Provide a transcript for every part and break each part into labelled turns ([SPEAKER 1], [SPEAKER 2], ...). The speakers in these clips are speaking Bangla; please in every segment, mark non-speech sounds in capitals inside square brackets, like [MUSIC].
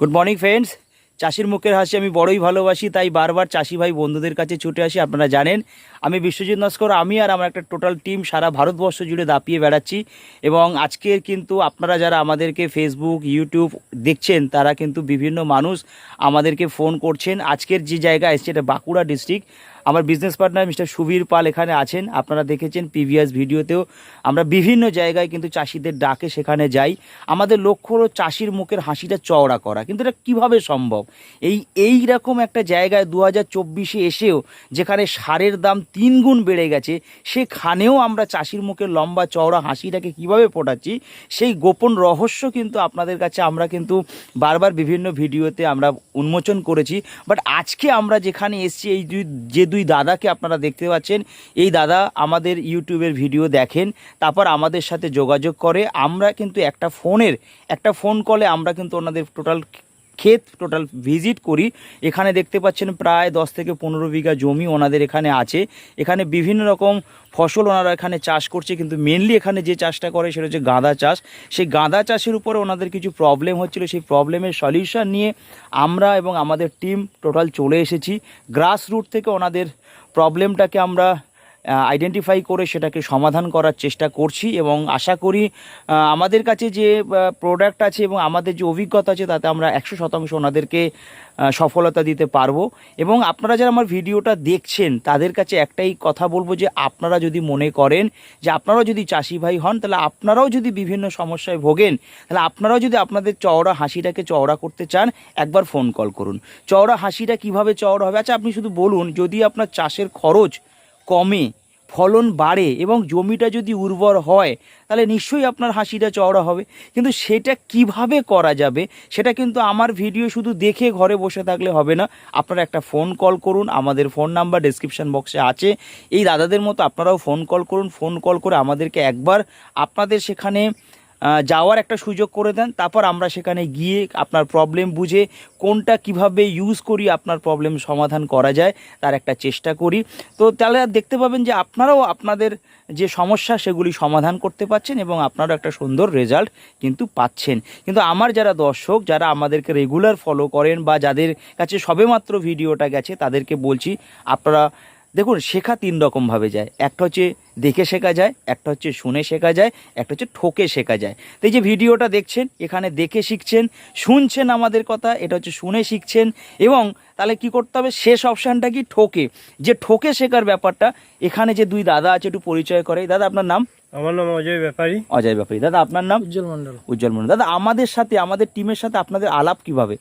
[SPEAKER 1] গুড মর্নিং ফ্রেন্ডস চাষির মুখের হাসি আমি বড়ই ভালোবাসি, তাই বারবার চাষি ভাই বন্ধুদের কাছে ছুটে আসি, আপনারা জানেন। আমি বিশ্বজিৎ নস্কর, আমি আর আমার একটা টোটাল টিম সারা ভারতবর্ষ জুড়ে দাপিয়ে বেড়াচ্ছি। এবং আজকের কিন্তু আপনারা যারা আমাদেরকে ফেসবুক ইউটিউব দেখছেন, তারা কিন্তু বিভিন্ন মানুষ আমাদেরকে ফোন করছেন। আজকের যে জায়গা এসছে, এটা বাঁকুড়া ডিস্ট্রিক্ট আমার business partner mister Subir Pal এখানে আছেন। আপনারা দেখেছেন প্রিভিয়াস ভিডিওতেও আমরা বিভিন্ন জায়গায় কিন্তু চাষিদের ডাকে সেখানে যাই। আমাদের লক্ষ্য হলো চাষির মুখের হাসিটা চওড়া করা। কিন্তু এটা কীভাবে সম্ভব? এই এই রকম একটা জায়গায় দু হাজার চব্বিশে এসেও যেখানে সারের দাম তিন গুণ বেড়ে গেছে, সেখানেও আমরা চাষির মুখের লম্বা চওড়া হাসিটাকে কীভাবে ফোটাচ্ছি, সেই গোপন রহস্য কিন্তু আপনাদের কাছে আমরা কিন্তু বারবার বিভিন্ন ভিডিওতে আমরা উন্মোচন করেছি। বাট আজকে আমরা যেখানে এসেছি, এই যে দুই দাদাকে আপনারা দেখতে পাচ্ছেন। এই দাদা আমাদের ইউটিউবের ভিডিও দেখেন, তারপর আমাদের সাথে যোগাযোগ করে। আমরা কিন্তু একটা ফোনের, একটা ফোন কলে আমরা কিন্তু ওনাদের টোটাল ক্ষেত টোটাল ভিজিট করি। এখানে দেখতে পাচ্ছেন প্রায় দশ থেকে পনেরো বিঘা জমি ওনাদের এখানে আছে। এখানে বিভিন্ন রকম ফসল ওনারা এখানে চাষ করছে, কিন্তু মেনলি এখানে যে চাষটা করে সেটা হচ্ছে গাঁদা চাষ। সেই গাঁদা চাষের উপরে ওনাদের কিছু প্রবলেম হচ্ছিল। সেই প্রবলেমের সলিউশন নিয়ে আমরা এবং আমাদের টিম টোটাল চলে এসেছি। গ্রাস রুট থেকে ওনাদের প্রবলেমটাকে আমরা আইডেন্টিফাই করে সেটাকে সমাধান করার চেষ্টা করছি এবং আশা করি আমাদের কাছে যে প্রোডাক্ট আছে এবং আমাদের যে অভিজ্ঞতা আছে তাতে আমরা একশো শতাংশ ওনাদেরকে সফলতা দিতে পারব। এবং আপনারা যারা আমার ভিডিওটা দেখছেন, তাদের কাছে একটাই কথা বলব যে, আপনারা যদি মনে করেন যে, আপনারাও যদি চাষি ভাই হন, তাহলে আপনারাও যদি বিভিন্ন সমস্যায় ভোগেন, তাহলে আপনারাও যদি আপনাদের চওড়া হাসিটাকে চওড়া করতে চান, একবার ফোন কল করুন। চওড়া হাসিটা কীভাবে চওড়া হবে? আচ্ছা আপনি শুধু বলুন, যদি আপনার চাষের খরচ কমে, ফলন বাড়ে এবং জমিটা যদি উর্বর হয়, তাহলে নিশ্চয়ই আপনার হাসিটা, চওড়া হবে। কিন্তু সেটা কীভাবে করা যাবে, সেটা কিন্তু আমার ভিডিও শুধু দেখে ঘরে বসে থাকলে হবে না। আপনারা একটা ফোন কল করুন, আমাদের ফোন নাম্বার ডেসক্রিপশন বক্সে আছে। এই দাদাদের মতো আপনারাও ফোন কল করুন, ফোন কল করে আমাদেরকে একবার আপনাদের সেখানে যাওয়ার একটা সুযোগ করে দেন। তারপর আমরা সেখানে গিয়ে আপনার প্রবলেম বুঝে কোনটা কীভাবে ইউজ করি, আপনার প্রবলেম সমাধান করা যায়, তার একটা চেষ্টা করি। তো তাহলে দেখতে পাবেন যে আপনারাও আপনাদের যে সমস্যা, সেগুলি সমাধান করতে পারছেন এবং আপনারাও একটা সুন্দর রেজাল্ট কিন্তু পাচ্ছেন। কিন্তু আমার যারা দর্শক, যারা আমাদেরকে রেগুলার ফলো করেন বা যাদের কাছে সবেমাত্র ভিডিওটা গেছে, তাদেরকে বলছি, আপনারা দেখুন শেখা তিন রকমভাবে যায়। একটা হচ্ছে দেখে শেখা যায় একটা হচ্ছে শুনে শেখা যায় একটা হচ্ছে ঠকে শেখা যায়। তো এই যে ভিডিওটা দেখছেন এখানে দেখে শিখছেন শুনছেন আমাদের কথা এটা হচ্ছে শুনে শিখছেন এবং তাহলে কি করতে হবে? শেষ অপশানটা কি? ঠকে। যে ঠকে শেখার ব্যাপারটা এখানে যে দুই দাদা আছে একটু পরিচয় করে। দাদা আপনার নাম?
[SPEAKER 2] আমার নাম অজয় ব্যাপারী।
[SPEAKER 1] অজয় ব্যাপারী। দাদা আপনার নাম?
[SPEAKER 2] উজ্জ্বল মন্ডল
[SPEAKER 1] উজ্জ্বল মন্ডল দাদা আমাদের সাথে আমাদের টিমের সাথে আপনাদের আলাপ কীভাবে?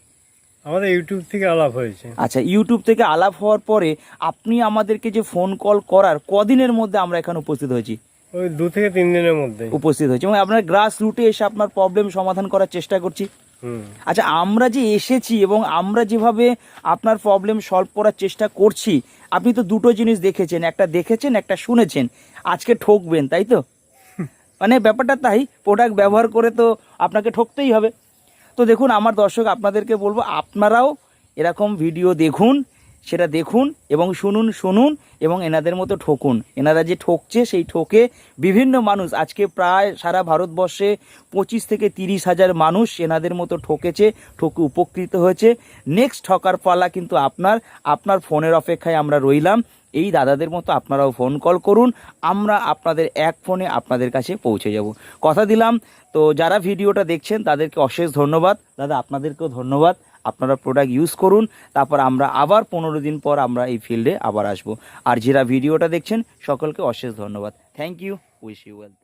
[SPEAKER 2] আমাদের ইউটিউব থেকে আলাপ হয়েছে।
[SPEAKER 1] আচ্ছা ইউটিউব থেকে আলাপ হওয়ার পরে আপনি আমাদেরকে যে ফোন কল করার কদিনের মধ্যে আমরা এখানে উপস্থিত হয়েছি?
[SPEAKER 2] ওই দু থেকে তিন দিনের মধ্যে।
[SPEAKER 1] উপস্থিত হয়েছি। এবং আপনার গ্রাস রুটে এসে আপনার প্রবলেম সমাধান করার চেষ্টা করছি।
[SPEAKER 2] হুম।
[SPEAKER 1] আচ্ছা আমরা যে এসেছি এবং আমরা যেভাবে আপনার প্রবলেম সলভ করার চেষ্টা করছি আপনি তো দুটো জিনিস দেখেছেন একটা দেখেছেন একটা শুনেছেন। আজকে ঠকবেন তাই তো? [LAUGHS] মানে ব্যাপারটা তাই প্রোডাক্ট ব্যবহার করে তো আপনাকে ঠকতেই হবে। তো দেখুন, আমার দর্শক, আপনাদেরকে বলব, আপনারাও এরকম ভিডিও দেখুন, সেটা দেখুন এবং শুনুন শুনুন এবং এনাদের মতো ঠকুন। এনারা যে ঠকছে, সেই ঠকে বিভিন্ন মানুষ, আজকে প্রায় সারা ভারতবর্ষে পঁচিশ থেকে তিরিশ হাজার মানুষ এনাদের মতো ঠকেছে, ঠকে উপকৃত হয়েছে। নেক্সট ঠকার পালা কিন্তু আপনার আপনার ফোনের অপেক্ষায় আমরা রইলাম। এই দাদাদের মতো আপনারাও ফোন কল করুন, আমরা আপনাদের এক ফোনে আপনাদের কাছে পৌঁছে যাব। কথা দিলাম, তো যারা ভিডিওটা দেখছেন তাদেরকে অশেষ ধন্যবাদ। দাদা, আপনাদেরকেও ধন্যবাদ। আপনারা প্রোডাক্ট ইউজ করুন, তারপর আমরা আবার পনেরো দিন পর আমরা এই ফিল্ডে আবার আসব। আর যারা ভিডিওটা দেখছেন, সকলকে অশেষ ধন্যবাদ। Thank you wish you well